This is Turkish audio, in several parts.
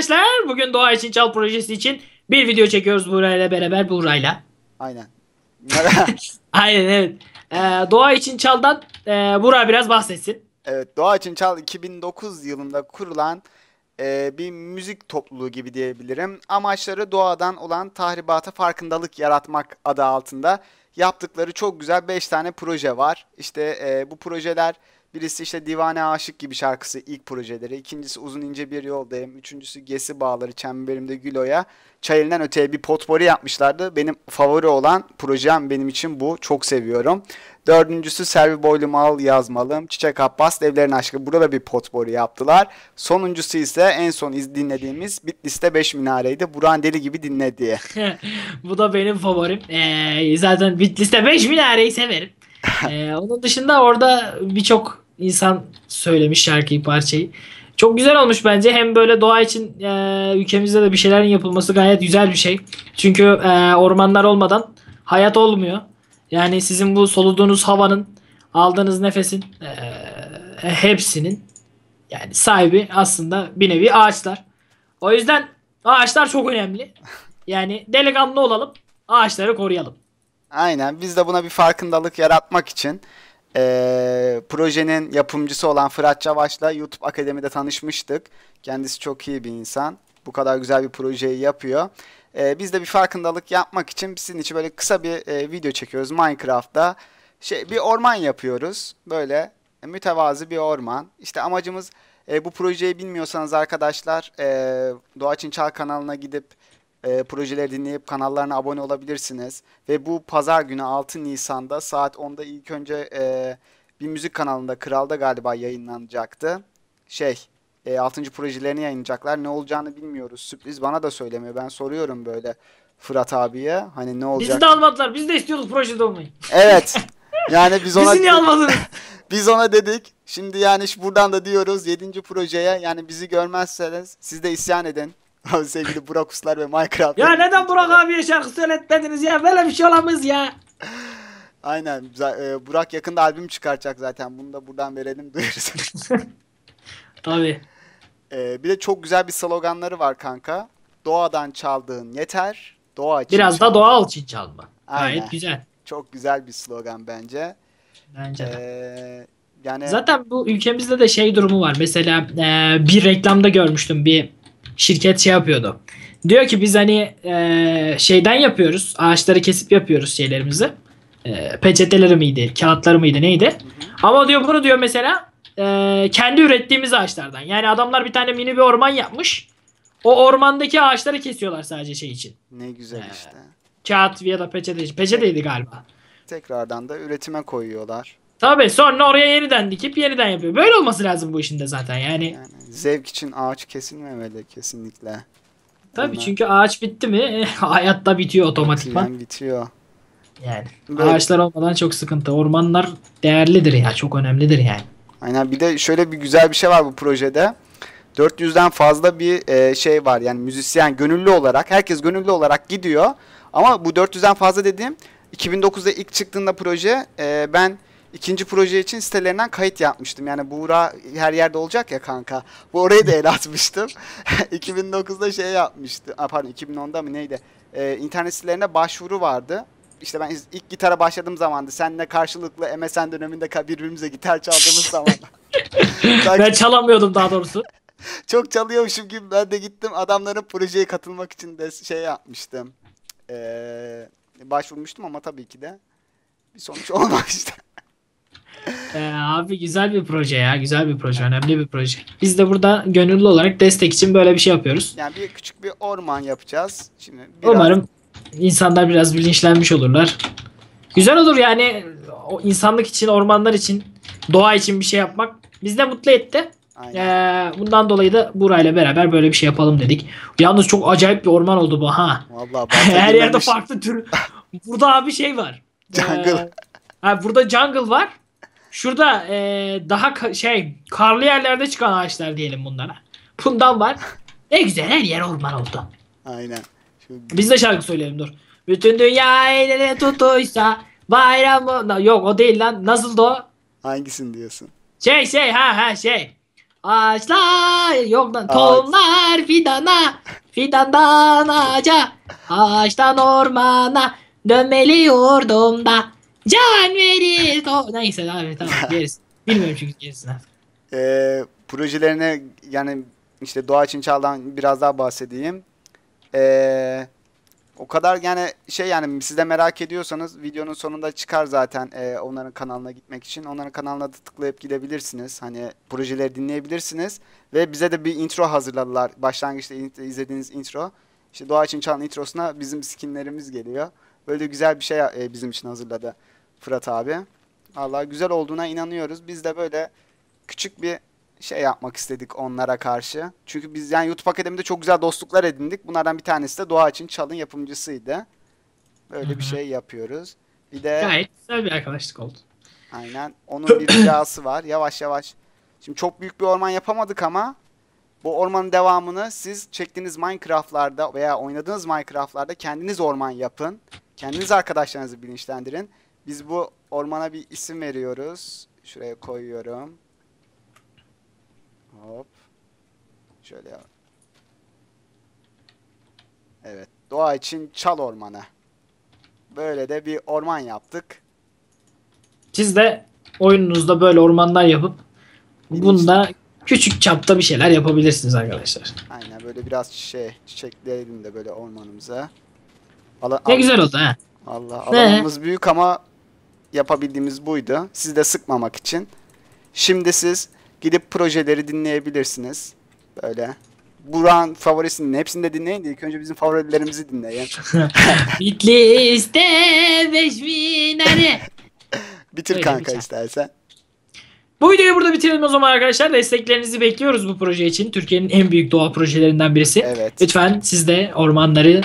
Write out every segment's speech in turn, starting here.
arkadaşlar. Bugün Doğa için Çal projesi için bir video çekiyoruz Burayla beraber Burayla. Aynen. Aynen evet. Ee, Doğa için Çal'dan e, Burak biraz bahsetsin. evet Doğa için Çal 2009 yılında kurulan e, bir müzik topluluğu gibi diyebilirim. Amaçları doğadan olan tahribata farkındalık yaratmak adı altında yaptıkları çok güzel 5 tane proje var. İşte e, bu projeler birisi işte Divane Aşık gibi şarkısı ilk projeleri. İkincisi Uzun ince bir yoldayım. Üçüncüsü Gesi Bağları Çemberimde Gülo'ya. Çayeli'nden öteye bir potpori yapmışlardı. Benim favori olan projem benim için bu. Çok seviyorum. Dördüncüsü Servi Boylum Al Yazmalım. Çiçek Abbas Devlerin Aşkı. Burada bir potpori yaptılar. Sonuncusu ise en son iz dinlediğimiz Bitlis'te 5 minareydi. Buran Deli gibi dinle diye. Bu da benim favorim. Ee, zaten Bitlis'te 5 minareyi severim. Ee, onun dışında orada birçok insan söylemiş şarkıyı parçayı. Çok güzel olmuş bence. Hem böyle doğa için e, ülkemizde de bir şeylerin yapılması gayet güzel bir şey. Çünkü e, ormanlar olmadan hayat olmuyor. Yani sizin bu soluduğunuz havanın, aldığınız nefesin e, hepsinin yani sahibi aslında bir nevi ağaçlar. O yüzden ağaçlar çok önemli. Yani delikanlı olalım, ağaçları koruyalım. Aynen. Biz de buna bir farkındalık yaratmak için eee, projenin yapımcısı olan Fırat Çavaş'la YouTube Akademi'de tanışmıştık. Kendisi çok iyi bir insan. Bu kadar güzel bir projeyi yapıyor. Eee, biz de bir farkındalık yapmak için sizin için böyle kısa bir eee, video çekiyoruz Minecraft'ta. Şey, bir orman yapıyoruz. Böyle e, mütevazı bir orman. İşte amacımız e, bu projeyi bilmiyorsanız arkadaşlar e, Doğaçın Çal kanalına gidip e, projeleri dinleyip kanallarına abone olabilirsiniz. Ve bu pazar günü 6 Nisan'da saat 10'da ilk önce e, bir müzik kanalında Kral'da galiba yayınlanacaktı. Şey e, 6. projelerini yayınlayacaklar. Ne olacağını bilmiyoruz. Sürpriz bana da söylemiyor. Ben soruyorum böyle Fırat abiye. Hani ne olacak? Bizi de almadılar. Biz de istiyorduk projede olmayı. Evet. Yani biz ona Bizi niye almadınız? biz ona dedik. Şimdi yani buradan da diyoruz 7. projeye yani bizi görmezseniz siz de isyan edin. Sevgili Burak Uslar ve Minecraft. ya neden Burak abiye şarkı söyletmediniz ya? Böyle bir şey olamaz ya. Aynen. E, Burak yakında albüm çıkaracak zaten. Bunu da buradan verelim duyuruz. Tabii. E, bir de çok güzel bir sloganları var kanka. Doğadan çaldığın yeter. Doğa için Biraz çal. da doğal için çalma. Aynen. Gayet güzel. Çok güzel bir slogan bence. Bence de. E, yani Zaten bu ülkemizde de şey durumu var. Mesela e, bir reklamda görmüştüm bir şirket şey yapıyordu. Diyor ki biz hani e, şeyden yapıyoruz. Ağaçları kesip yapıyoruz şeylerimizi. E, peçeteleri miydi? Kağıtları mıydı? Neydi? Ama diyor bunu diyor mesela e, kendi ürettiğimiz ağaçlardan. Yani adamlar bir tane mini bir orman yapmış. O ormandaki ağaçları kesiyorlar sadece şey için. ne güzel Ee, işte. Kağıt ya da peçete. Peçeteydi galiba. Tekrardan da üretime koyuyorlar. Tabii sonra oraya yeniden dikip yeniden yapıyor. Böyle olması lazım bu işin de zaten. Yani Yani zevk için ağaç kesilmemeli kesinlikle. Tabii çünkü ağaç bitti mi hayat da bitiyor otomatikman. Bitiyor. Yani Böyle- ağaçlar olmadan çok sıkıntı. Ormanlar değerlidir ya, çok önemlidir yani. Aynen bir de şöyle bir güzel bir şey var bu projede. 400'den fazla bir e, şey var yani müzisyen gönüllü olarak herkes gönüllü olarak gidiyor. Ama bu 400'den fazla dediğim 2009'da ilk çıktığında proje e, ben ikinci proje için sitelerinden kayıt yapmıştım. Yani Buğra her yerde olacak ya kanka. Bu orayı da el atmıştım. 2009'da şey yapmıştı. Aa, pardon 2010'da mı neydi? E, internet sitelerine başvuru vardı. İşte ben ilk gitara başladığım zamandı. Seninle karşılıklı MSN döneminde birbirimize gitar çaldığımız zaman. Ben çalamıyordum daha doğrusu. Çok çalıyormuşum gibi ben de gittim adamların projeye katılmak için de şey yapmıştım. Ee, başvurmuştum ama tabii ki de bir sonuç olmamıştı. Ee, abi güzel bir proje ya, güzel bir proje, önemli bir proje. Biz de burada gönüllü olarak destek için böyle bir şey yapıyoruz. Yani bir küçük bir orman yapacağız. Şimdi biraz Umarım insanlar biraz bilinçlenmiş olurlar. Güzel olur yani o insanlık için, ormanlar için, doğa için bir şey yapmak bizi de mutlu etti. Aynen. Ee, bundan dolayı da burayla beraber böyle bir şey yapalım dedik. Yalnız çok acayip bir orman oldu bu ha. Vallahi Her yerde farklı tür. Burada abi şey var. Jungle. Ee, ha, burada jungle var. Şurada ee, daha ka- şey karlı yerlerde çıkan ağaçlar diyelim bunlara. Bundan var. Ne güzel her yer orman oldu. Aynen. Şu, Biz de şarkı söyleyelim dur. Bütün dünya el ele tutuysa bayram? Yok o değil lan. Nasıldı o? hangisini diyorsun? Şey şey ha ha şey. Ağaçlar yok lan tohumlar fidana fidandan ağaca ağaçtan ormana dönmeli yurdumda can verir neyse abi tamam gerisi bilmiyorum çünkü gerisini. Ee, projelerine yani işte Doğa için Çal'dan biraz daha bahsedeyim. Ee, o kadar yani şey yani siz de merak ediyorsanız videonun sonunda çıkar zaten e, onların kanalına gitmek için. Onların kanalına da tıklayıp gidebilirsiniz. Hani projeleri dinleyebilirsiniz. Ve bize de bir intro hazırladılar. Başlangıçta in- izlediğiniz intro. İşte Doğa için Çal'ın introsuna bizim skinlerimiz geliyor. Böyle güzel bir şey e, bizim için hazırladı Fırat abi. Allah güzel olduğuna inanıyoruz. Biz de böyle küçük bir şey yapmak istedik onlara karşı. Çünkü biz yani YouTube Akademi'de çok güzel dostluklar edindik. Bunlardan bir tanesi de Doğa için Çal'ın yapımcısıydı. Böyle Hı bir hı. şey yapıyoruz. Bir de Gayet güzel bir arkadaşlık oldu. aynen onun bir ricası var. Yavaş yavaş. Şimdi çok büyük bir orman yapamadık ama bu ormanın devamını siz çektiğiniz Minecraft'larda veya oynadığınız Minecraft'larda kendiniz orman yapın. Kendiniz arkadaşlarınızı bilinçlendirin. Biz bu ormana bir isim veriyoruz. Şuraya koyuyorum. Hop. Şöyle yap. Evet. Doğa için çal ormanı. Böyle de bir orman yaptık. Siz de oyununuzda böyle ormanlar yapıp bunda küçük çapta bir şeyler yapabilirsiniz arkadaşlar. Aynen böyle biraz şey çiçekleyelim de böyle ormanımıza. Ala- Ne güzel oldu ha. Allah alanımız büyük ama yapabildiğimiz buydu. Sizi de sıkmamak için. Şimdi siz gidip projeleri dinleyebilirsiniz. Böyle. Burak'ın favorisinin hepsini de dinleyin de ilk önce bizim favorilerimizi dinleyin. Bitlis'te 5000 hadi. Bitir Öyle kanka istersen. Bu videoyu burada bitirelim o zaman arkadaşlar. Desteklerinizi bekliyoruz bu proje için. Türkiye'nin en büyük doğa projelerinden birisi. Evet. Lütfen siz de ormanları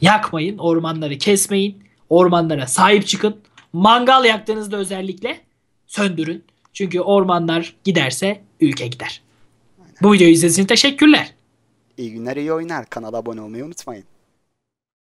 yakmayın, ormanları kesmeyin, ormanlara sahip çıkın. Mangal yaktığınızda özellikle söndürün. Çünkü ormanlar giderse ülke gider. Bu videoyu izlediğiniz için teşekkürler. İyi günler iyi oynar. Kanala abone olmayı unutmayın.